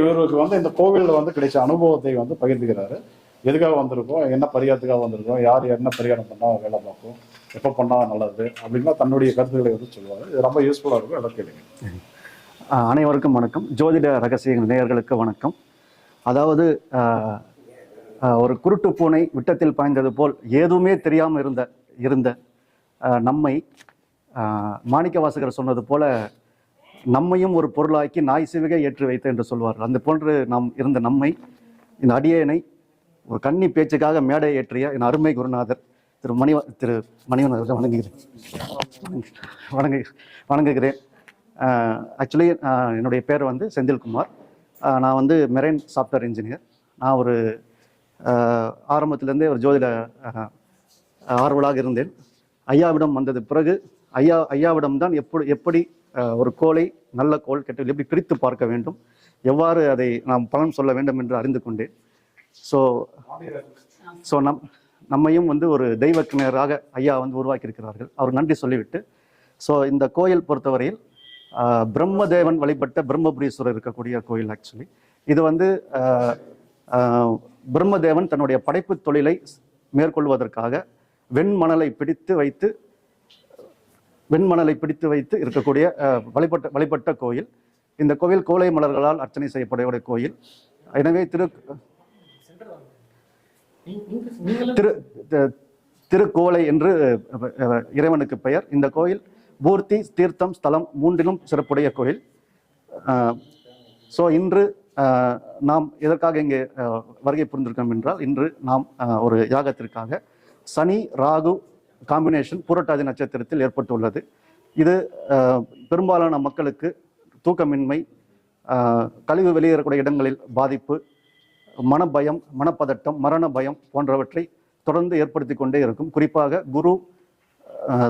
இவருக்கு வந்து இந்த கோவில்ல வந்து கிடைச்ச அனுபவத்தை வந்து பகிர்ந்துக்கிறாரு. எதுக்காக வந்திருக்கோம்? என்ன பரிகாரத்துக்காக வந்திருக்கோம்? யார் என்ன பரிகாரம் பண்ணா வேலை பார்க்கும்? எப்போ பண்ணா நல்லது? அப்படின்னா தன்னுடைய கருத்துக்களை வந்து சொல்லுவாரு. இது ரொம்ப யூஸ்ஃபுல்லா இருக்கும். எல்லாம் கேளுங்க. அனைவருக்கும் வணக்கம். ஜோதிட ரகசிய நேயர்களுக்கு வணக்கம். அதாவது ஒரு குருட்டு பூனை விட்டத்தில் பாய்ந்தது போல் எதுவுமே தெரியாமல் இருந்த இருந்த நம்மை மாணிக்க வாசகர் சொன்னது போல நம்மையும் ஒரு பொருளாக்கி நாய் சிவகை ஏற்றி வைத்த என்று சொல்வார்கள். அந்த போன்று நாம் இருந்த நம்மை இந்த அடியேனை ஒரு கன்னி பேச்சுக்காக மேடை ஏற்றிய என் அருமை குருநாதர் திரு மணி திரு மணிவன் வணங்குகிறேன். வணங்கு வணங்குகிறேன். ஆக்சுவலி என்னுடைய பேர் வந்து செந்தில்குமார். நான் வந்து மெரைன் சாஃப்ட்வேர் இன்ஜினியர். நான் ஒரு ஆரம்பத்துலேருந்தே ஆரம்பத்திலேருந்தே ஒரு ஜோதிட ஆர்வலாக இருந்தேன். ஐயாவிடம் வந்தது பிறகு ஐயா ஐயாவிடம் தான் எப்படி எப்படி ஒரு கோலை நல்ல கோள் கெட்ட எப்படி பிரித்து பார்க்க வேண்டும்? எவ்வாறு அதை நாம் பலன் சொல்ல வேண்டும் என்று அறிந்து கொண்டேன். ஸோ ஸோ நம் நம்மையும் வந்து ஒரு தெய்வக்கிணராக ஐயா வந்து உருவாக்கியிருக்கிறார்கள். அவர் நன்றி சொல்லிவிட்டு. ஸோ இந்த கோயில் பொறுத்தவரையில் பிரம்மதேவன் வழிபட்ட பிரம்மபுரீஸ்வரர் இருக்கக்கூடிய கோயில் ஆக்சுவலி இது வந்து பிரம்மதேவன் தன்னுடைய படைப்பு தொழிலை மேற்கொள்வதற்காக வெண்மணலை பிடித்து வைத்து வெண்மணலை பிடித்து வைத்து இருக்கக்கூடிய வழிபட்ட வழிபட்ட கோயில். இந்த கோவில் கோலை மலர்களால் அர்ச்சனை செய்யப்படக்கூடிய கோயில். எனவே திரு திரு த- திருக்கோலை என்று இறைவனுக்கு பெயர். இந்த கோயில் பூர்த்தி தீர்த்தம் ஸ்தலம் மூன்றிலும் சிறப்புடைய கோயில். ஸோ இன்று நாம் எதற்காக இங்கே வருகை புரிந்திருக்கோம் என்றால் இன்று நாம் ஒரு யாகத்திற்காக சனி ராகு காம்பினேஷன் புரட்டாதி நட்சத்திரத்தில் ஏற்பட்டுள்ளது. இது பெரும்பாலான மக்களுக்கு தூக்கமின்மை கழிவு வெளியேறக்கூடிய இடங்களில் பாதிப்பு மனபயம் மனப்பதட்டம் மரண பயம் போன்றவற்றை தொடர்ந்து ஏற்படுத்தி கொண்டே இருக்கும். குறிப்பாக குரு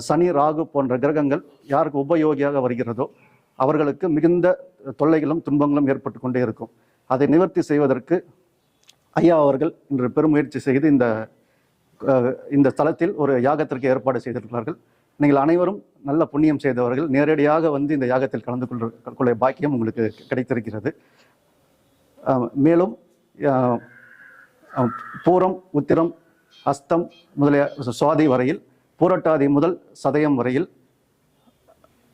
சனி ராகு போன்ற கிரகங்கள் யாருக்கு உபயோகியாக வருகிறதோ அவர்களுக்கு மிகுந்த தொல்லைகளும் துன்பங்களும் ஏற்பட்டு கொண்டே இருக்கும். அதை நிவர்த்தி செய்வதற்கு ஐயா அவர்கள் இன்று பெருமுயற்சி செய்து இந்த இந்த ஸ்தலத்தில் ஒரு யாகத்திற்கு ஏற்பாடு செய்திருக்கிறார்கள். நீங்கள் அனைவரும் நல்ல புண்ணியம் செய்தவர்கள். நேரடியாக வந்து இந்த யாகத்தில் கலந்து கொள்ள கொள்ள பாக்கியம் உங்களுக்கு கிடைத்திருக்கிறது. மேலும் பூரம் உத்திரம் அஸ்தம் முதலிய சுவாதி வரையில் பூரட்டாதி முதல் சதயம் வரையில்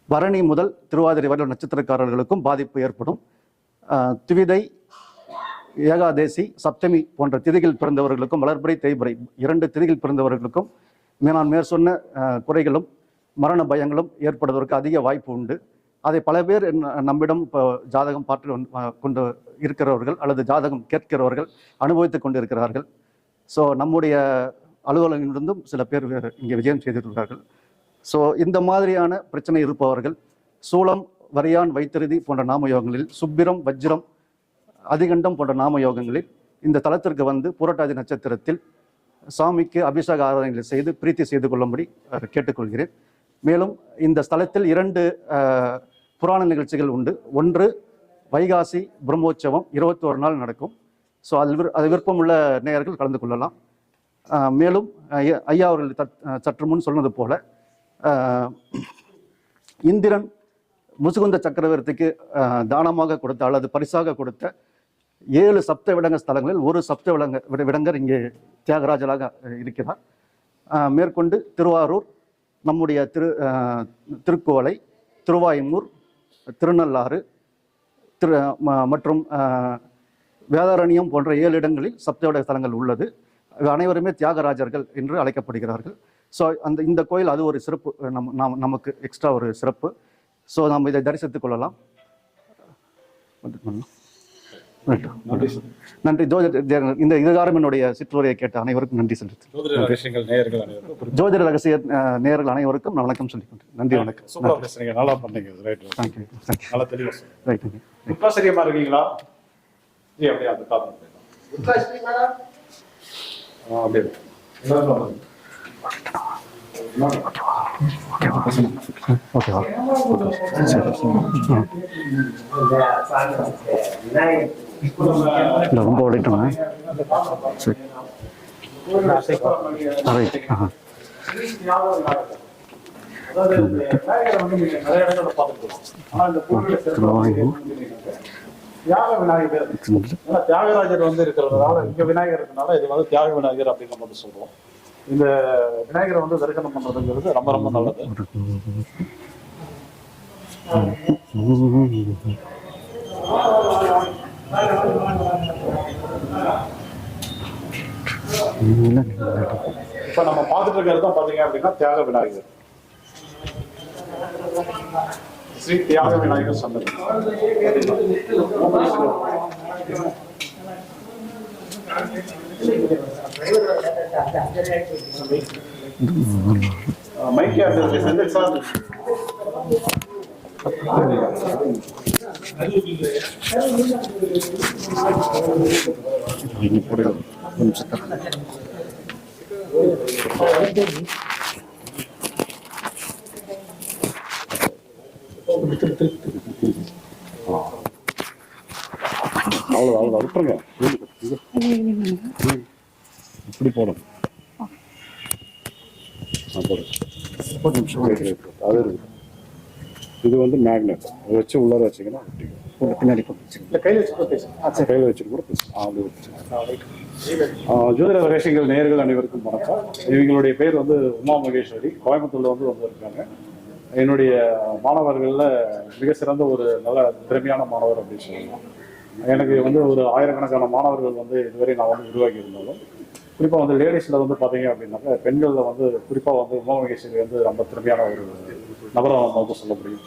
பரணி முதல் திருவாதிரை வரையில் நட்சத்திரக்காரர்களுக்கும் பாதிப்பு ஏற்படும். துவிதை ஏகாதேசி சப்தமி போன்ற திதிகள் பிறந்தவர்களுக்கும் வளர்ப்புரை தேய்பிறை இரண்டு திதிகள் பிறந்தவர்களுக்கும் நான் மேற் சொன்ன குறைகளும் மரண பயங்களும் ஏற்படுவதற்கு அதிக வாய்ப்பு உண்டு. அதை பல பேர் நம்மிடம் இப்போ ஜாதகம் பார்த்து கொண்டு இருக்கிறவர்கள் அல்லது ஜாதகம் கேட்கிறவர்கள் அனுபவித்துக் கொண்டு இருக்கிறார்கள் ஸோ நம்முடைய அலுவலகங்களிலிருந்தும் சில பேர் இங்கே விஜயம் செய்திருக்கிறார்கள். ஸோ இந்த மாதிரியான பிரச்சனை இருப்பவர்கள் சூளம் வரியான் வைத்திருதி போன்ற நாமயோகங்களில் சுப்பிரம் வஜ்ரம் அதிகண்டம் போன்ற நாம யோகங்களில் இந்த தலத்திற்கு வந்து புரட்டாதி நட்சத்திரத்தில் சாமிக்கு அபிஷேக ஆராதனைகளை செய்து பிரீத்தி செய்து கொள்ளும்படி கேட்டுக்கொள்கிறேன். மேலும் இந்த ஸ்தலத்தில் இரண்டு புராண நிகழ்ச்சிகள் உண்டு. ஒன்று வைகாசி பிரம்மோற்சவம் இருபத்தி ஒரு நாள் நடக்கும். ஸோ அதில் விரு- அது விருப்பமுள்ள நேயர்கள் கலந்து கொள்ளலாம். மேலும் ஐயா- அவர்கள் தட்- சற்று முன் சொன்னது போல இந்திரன் முசுகுந்த சக்கரவர்த்திக்கு தானமாக கொடுத்த அல்லது பரிசாக கொடுத்த ஏழு சப்த விடங்க ஸ்தலங்களில் ஒரு சப்த விடங்க விட- விடங்கர் இங்கே தியாகராஜராக இருக்கிறார். மேற்கொண்டு திருவாரூர் நம்முடைய திரு திருக்கோலை திருவாயுமூர் திருநள்ளாறு திரு மற்றும் வேதாரண்யம் போன்ற ஏழு இடங்களில் சப்தவிட ஸ்தலங்கள் உள்ளது. அனைவருமே தியாகராஜர்கள் என்று அழைக்கப்படுகிறார்கள். ஸோ அந்த இந்த கோயில் அது ஒரு சிறப்பு நம் நாம் நமக்கு எக்ஸ்ட்ரா ஒரு சிறப்பு. ஸோ நாம் இதை தரிசித்துக் கொள்ளலாம். நன்றி இந்த இதுகாரம் என்னுடைய சிற்றுரையை கேட்ட அனைவருக்கும் நன்றி செலுத்து ஜோதிட ரகசிய அஹ், நேயர்கள் அனைவருக்கும் நான் வணக்கம் சொல்லிக்கொண்டேன் நன்றி வணக்கம். நல்லா பண்ணீங்க right thank you thank you நல்லா ரைட் உட்காசரியமா இருக்கீங்களா? ஜி அப்படியே அந்த அப்படியே. ஓகேவா இல்லை ரொம்ப ஓடிட்டோங்க சரி. ரைட் ஆ நிறைய தியாக விநாயகர் தியாகராஜர் வந்து இருக்கிறதுனால இங்க விநாயகர் இருக்கனால இது வந்து தியாக விநாயகர் அப்படின்னு நம்ம வந்து சொல்றோம். இந்த விநாயகரை வந்து தரிசனம் பண்றதுங்கிறது ரொம்ப ரொம்ப நல்லது. இப்ப நம்ம பார்த்துட்டு இருக்கிறது தான் பாத்தீங்க அப்படின்னா தியாக விநாயகர். ஸ்ரீ தியாக விநாயகர் சன்னதி மைக் யார் செந்தில் சார் அவ்வளோ அவ்வளோ விட்டுருங்க இப்படி போடும் ஆ, போடு. ஒரு நிமிஷம் wait, wait, wait. அது இருக்கு. இது வந்து மேக்னெட் அதை வச்சு உள்ளார வச்சீங்கன்னா. பின்னாடி கையில் வச்சு கூட பேசுங்க கையில் வச்சுட்டு கூட ஆ, அப்படி வச்சுங்க. ஆ, ஜோதிட ரகசியங்கள் நேயர்கள் அனைவருக்கும் வணக்கம். இவங்களுடைய பேர் வந்து உமா மகேஸ்வரி. கோயம்புத்தூர்ல வந்து வந்திருக்காங்க. என்னுடைய மாணவர்களில் மிக சிறந்த ஒரு நல்ல திறமையான மாணவர் அப்படின்னு சொல்லலாம். எனக்கு வந்து ஒரு ஆயிரக்கணக்கான மாணவர்கள் வந்து இதுவரை நான் வந்து உருவாக்கி இருந்தாலும் குறிப்பாக வந்து லேடிஸில் வந்து பார்த்தீங்க அப்படின்னாக்கா பெண்களில் வந்து குறிப்பாக வந்து உமா மகேஸ்வரி வந்து ரொம்ப திறமையான ஒரு நபரை வந்து சொல்ல முடியும்.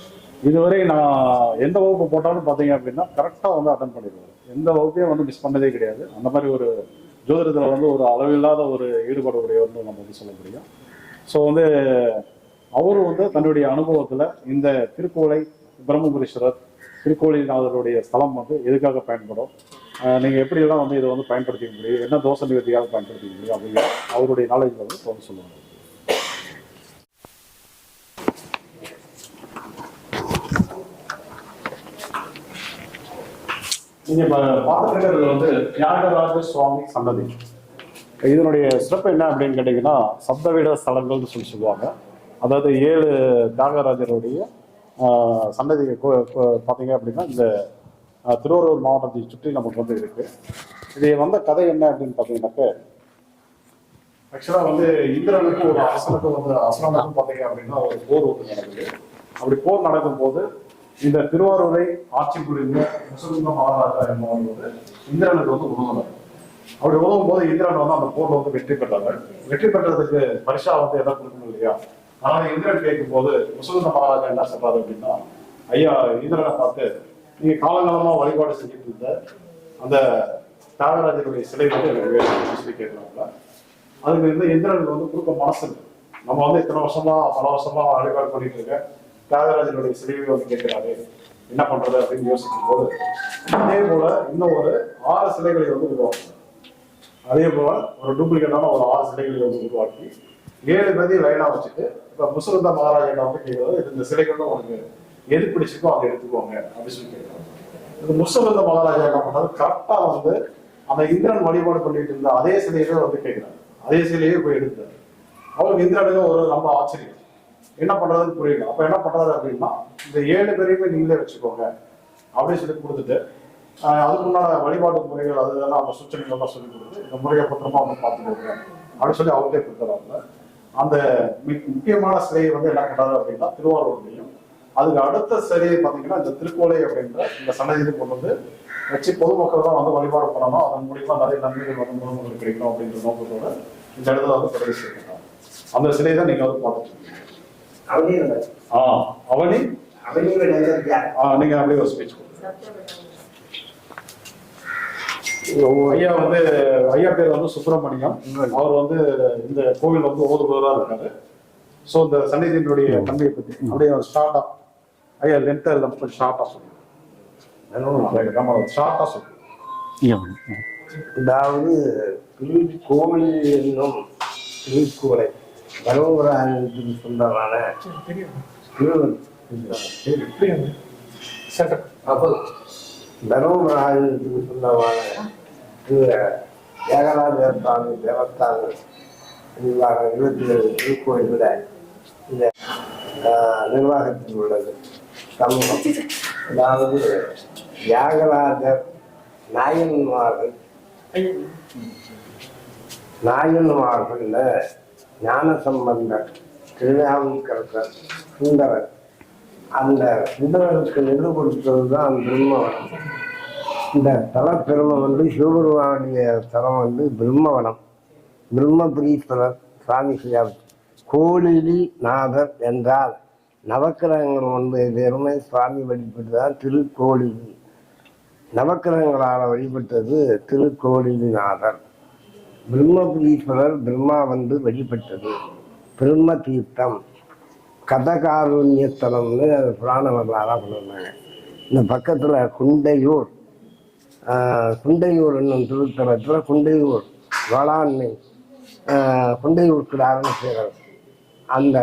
இதுவரை நான் எந்த வகுப்பு போட்டாலும் பார்த்தீங்க அப்படின்னா கரெக்டாக வந்து அட்டன் பண்ணிடுவேன். எந்த வகுப்பையும் வந்து மிஸ் பண்ணதே கிடையாது. அந்த மாதிரி ஒரு ஜோதிடத்தில் வந்து ஒரு அளவில்லாத ஒரு ஈடுபாடு உடையவர்னு நம்ம வந்து சொல்ல முடியும். ஸோ வந்து அவர் வந்து தன்னுடைய அனுபவத்தில் இந்த திருக்கோளை பிரம்மபுரீஸ்வரர் திருக்கோளிநாதருடைய ஸ்தலம் வந்து எதுக்காக பயன்படும்? ஆஹ் நீங்க எப்படியெல்லாம் வந்து இதை வந்து பயன்படுத்திக்க முடியும்? என்ன தோசை நிவர்த்தியாக பயன்படுத்திக்க முடியும்? அப்படிங்கிற அவருடைய நாலேஜில் வந்து தொடர்ந்து சொல்லுவாங்க. நீங்க இருக்கிறது வந்து தியாகராஜ சுவாமி சன்னதி. இதனுடைய சிறப்பு என்ன அப்படின்னு கேட்டீங்கன்னா சப்தவீட ஸ்தலங்கள்னு சொல்லி சொல்லுவாங்க. அதாவது ஏழு தியாகராஜருடைய சன்னதி கோ- பார்த்தீங்க அப்படின்னா இந்த திருவாரூர் மாவட்டத்தை சுற்றி நமக்கு வந்து இருக்கு. இது வந்த கதை என்ன அப்படின்னு பார்த்தீங்கன்னாக்க ஆக்சுவலாக வந்து இந்திரனுக்கும் ஒரு அரசனுக்கும் வந்து அசுரனுக்கும் பார்த்தீங்க அப்படின்னா ஒரு போர் ஒன்று நடக்குது அப்படி போர் நடக்கும் போது இந்த திருவாரூரை ஆட்சி புரிந்த முசுகுந்த மகாராஜா என்பவர் வந்து இந்திரனுக்கு வந்து உதவுனார் அப்படி உதவும் போது இந்திரன் வந்து அந்த போர்ல வந்து வெற்றி பெற்றாங்க வெற்றி பெற்றதுக்கு பரிசா வந்து எதை கொடுக்கணும் இல்லையா? ஆனால் இந்திரன் கேட்கும் போது முசுகுந்த மகாராஜா என்ன சொல்றாரு அப்படின்னா ஐயா இந்திரனை பார்த்து நீங்க காலங்காலமா வழிபாடு செஞ்சுட்டு இருந்த அந்த தியாகராஜருடைய சிலை வந்து எனக்கு வேணும் சொல்லி கேட்கிறாங்களா அதுக்கு வந்து இந்திரன் வந்து கொடுக்க மனசு நம்ம வந்து இத்தனை வருஷமா பல வருஷமா வழிபாடு பண்ணிட்டு இருக்க தியாகராஜனுடைய சிலையை வந்து கேட்கிறாரு. என்ன பண்றது? அப்படின்னு யோசிக்கும் போது அதே போல இன்னும் ஒரு ஆறு சிலைகளை வந்து உருவாக்கணும் அதே போல ஒரு டூப்ளிகேட்டான ஒரு ஆறு சிலைகளை வந்து உருவாக்கி ஏழு பேரையும் லைனா வச்சுட்டு இப்ப முசுகுந்த மகாராஜா வந்து கேட்கறது இந்த சிலைகளும் உனக்கு எது பிடிச்சிருக்கோ அதை எடுத்துக்கோங்க அப்படின்னு சொல்லி கேட்கறாங்க இந்த முசுகுந்த மகாராஜா என்ன பண்ணாரு கரெக்டா வந்து அந்த இந்திரன் வழிபாடு பண்ணிட்டு இருந்த அதே சிலையவே வந்து கேட்கிறாரு. அதே சிலையே போய் எடுத்தாரு அவருக்கு இந்திரனுக்கு ஒரு ரொம்ப ஆச்சரியம். என்ன பண்றதுன்னு புரியல. அப்ப என்ன பண்றாரு அப்படின்னா இந்த ஏழு பேரையுமே நீங்களே வச்சுக்கோங்க அப்படின்னு சொல்லி கொடுத்துட்டு அதுக்கு முன்னால வழிபாட்டு முறைகள் அது இதெல்லாம் அந்த சூச்சனைகள் எல்லாம் சொல்லி கொடுத்து இந்த முறையை பத்திரமா வந்து பார்த்துக்கோங்க அப்படின்னு சொல்லி அவங்களே கொடுத்துறாங்க அந்த முக்கியமான சிலையை வந்து என்ன பண்றாரு அப்படின்னா திருவாரூர்லையும் அதுக்கு அடுத்த சிலையை பார்த்தீங்கன்னா இந்த திருக்கோலை அப்படின்ற இந்த சன்னதியிலும் கொண்டு வந்து வச்சு பொதுமக்கள் தான் வந்து வழிபாடு பண்ணணும். அதன் மூலியமா நிறைய நன்மைகள் வந்து பொதுமக்களுக்கு கிடைக்கும் அப்படின்ற நோக்கத்தோட இந்த இடத்துல வந்து பிரதேசம் இருக்காங்க அந்த சிலையை தான் நீங்க வந்து பார்த்துட்டு இருக்கீங்க அவனியும் ஆ அவனி? ஆ, நீங்க அப்படியே ஒரு ஸ்பீச் ஐயா வந்து ஐயா பேர் வந்து சுப்பிரமணியம். அவர் வந்து இந்த கோவில் வந்து ஓதுபவராக இருக்காரு. ஸோ இந்த சன்னிதியினுடைய தன்மையை பத்தி அப்படியே ஒரு ஷார்ட்டா ஐயா லென்த் எல்லாம் கொஞ்சம் ஷார்ட்டா சொல்லுங்க நம்ம ஷார்ட்டா சொல்லுங்க அதாவது திருக்கோவில் என்னும் திருக்குவளை பரவராஜனுக்கு சொந்தமான திரு- அப்போ தர்மராஜனுக்கு சொந்தமான ஏகநாதர் சுவாமி தேவஸ்தானம் நிர்வாக இருபத்தி ஏழு திருக்கோயிலில் இந்த நிர்வாகத்தில் உள்ளது. சமூகம். அதாவது தியாகராஜர் நாயன்மார்கள். நாயன்மார்கள் ஞான சம்பந்தர் திருநாவுக்கரசர் சுந்தரர். அந்த சுந்தரருக்கு நெல்லு கொடுத்தது தான் பிரம்மவனம். இந்த தல வந்து சிவபெருமானுடைய தலம் வந்து பிரம்மவனம். பிரம்மபுரீஸ்வரர் சுவாமி செய்யார். கோழிலி நாதர் என்றால் நவக்கிரகங்கள் ஒன்பது பேருமே சுவாமி வழிபட்டதான் திருக்கோழி நவக்கிரகங்களால் வழிபட்டது திருக்கோழிலிநாதர் பிரம்மபுரீஸ்வரர் பிரம்மா வந்து வழிபட்டது. பிரம்ம தீர்த்தம் கதகாருண்யத்தலம்னு புராண வரலாறாக கொண்டாங்க இந்த பக்கத்தில் குண்டையூர் குண்டையூர் என்னும் திருத்தலத்தில் குண்டையூர் வேளாண்மை ஆஹ், குண்டையூர் கிடாரன்னு அந்த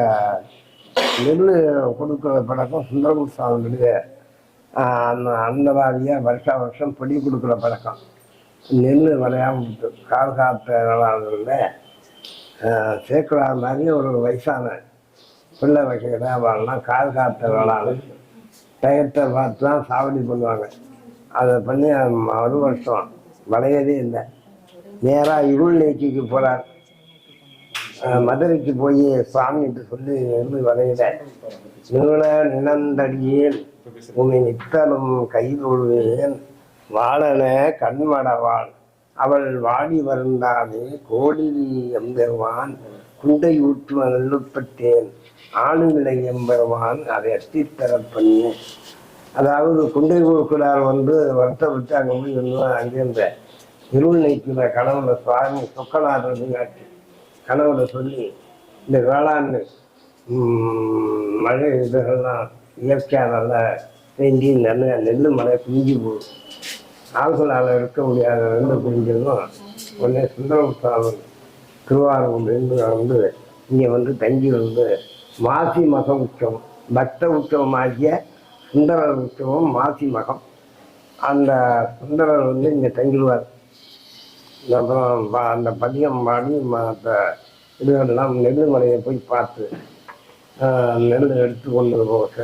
நெல் கொடுக்குற பழக்கம் சுந்தரமூர் சுவாமியுடைய அந்த அந்த வாரியாக வருஷா வருஷம் பொடி கொடுக்குற பழக்கம். நெல் விளையாமல் விட்டு கால் காத்த வேளாண்மையில் சேக்கலா மாதிரி ஒரு வயசான பிள்ளை வகையில வாழலாம் கால் காத்த வேளாலும் டயத்தை பார்த்து தான் சாவடி பண்ணுவாங்க. அதை பண்ணி ஒரு வருஷம். வளையதே இல்லை. நேராக இருள் நீக்கிக்கு போகிறார் மதுரைக்கு போய் சாமிட்டு சொல்லி இருந்து விளையில. நீள நிலந்தடியேன் உன்னை நித்தலும் கைதொழுவேன். வாழன கண்மடவாள். அவள் வாடி வருந்தானே கோடி எம்பெருவான் குண்டை ஊற்று நல்லுப்பட்டேன் ஆளுநிலை எம்பெருமான் அதை அத்தித்தர பண்ணி அதாவது குண்டை ஊர்க்குடார் வந்து வருத்தப்பட்டு அங்கே போய் இருந்தோம் அங்கிருந்த இருள் நீக்கிற கனவுல சுவாமி சொக்கலாடுறது காட்டி கனவுல சொல்லி இந்த வேளாண் மழை இதுகள்லாம் இயற்கையாக நல்லா செஞ்சு நெல் நெல் மழை பிஞ்சு போகும் ஆள்களால் இருக்க முடியாத ரெண்டு பிரிஞ்சதும் உடனே சுந்தரம் சாமி திருவாரூர்லேருந்து வந்து இங்கே வந்து தங்கி வந்து மாசி மக உற்சவம். பக்த உற்சவமாகிய சுந்தரர் உற்சவம் மாசி மகம். அந்த சுந்தரர் வந்து இங்கே தங்கிடுவார். அப்புறம் அந்த பதியம் பாடி மற்ற இதுகளெல்லாம் நெல்லுமலையை போய் பார்த்து நெல் எடுத்து கொண்டு போக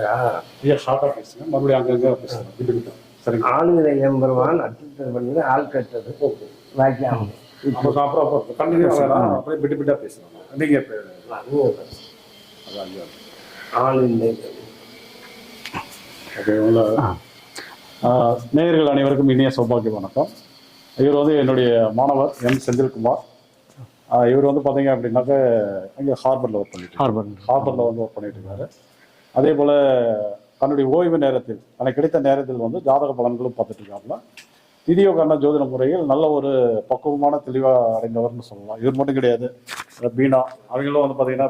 ஆளுநரை எம்பெருமான் அச்சுத்தல் பண்ணி ஆள் கட்டது வாக்கியம். அப்போ அப்புறம் அப்புறம் கண்டினியூ வேணாம். அப்படியே விட்டு விட்டா பேசுகிறாங்க நீங்கள் இப்போ ஆஹ், நேயர்கள் அனைவருக்கும் இனிய சௌபாகிய வணக்கம். இவர் வந்து என்னுடைய மாணவர் எம். செந்தில்குமார். இவர் வந்து பார்த்தீங்க அப்படின்னாக்க இங்கே ஹார்பரில் ஒர்க் பண்ணிட்டு ஹார்பர் ஹார்பரில். வந்து ஒர்க் பண்ணிட்டு இருக்காரு. அதே போல் தன்னுடைய ஓய்வு நேரத்தில் தனக்கு கிடைத்த நேரத்தில் வந்து ஜாதக பலன்களும் பார்த்துட்டு இருக்காப்புல. திதியோகர்ண ஜோதிட முறையில் நல்ல ஒரு பக்குவமான தெளிவாக அடைந்தவர்னு சொல்லலாம். இவர் மட்டும் கிடையாது. பீனா அவங்களும் வந்து பார்த்தீங்கன்னா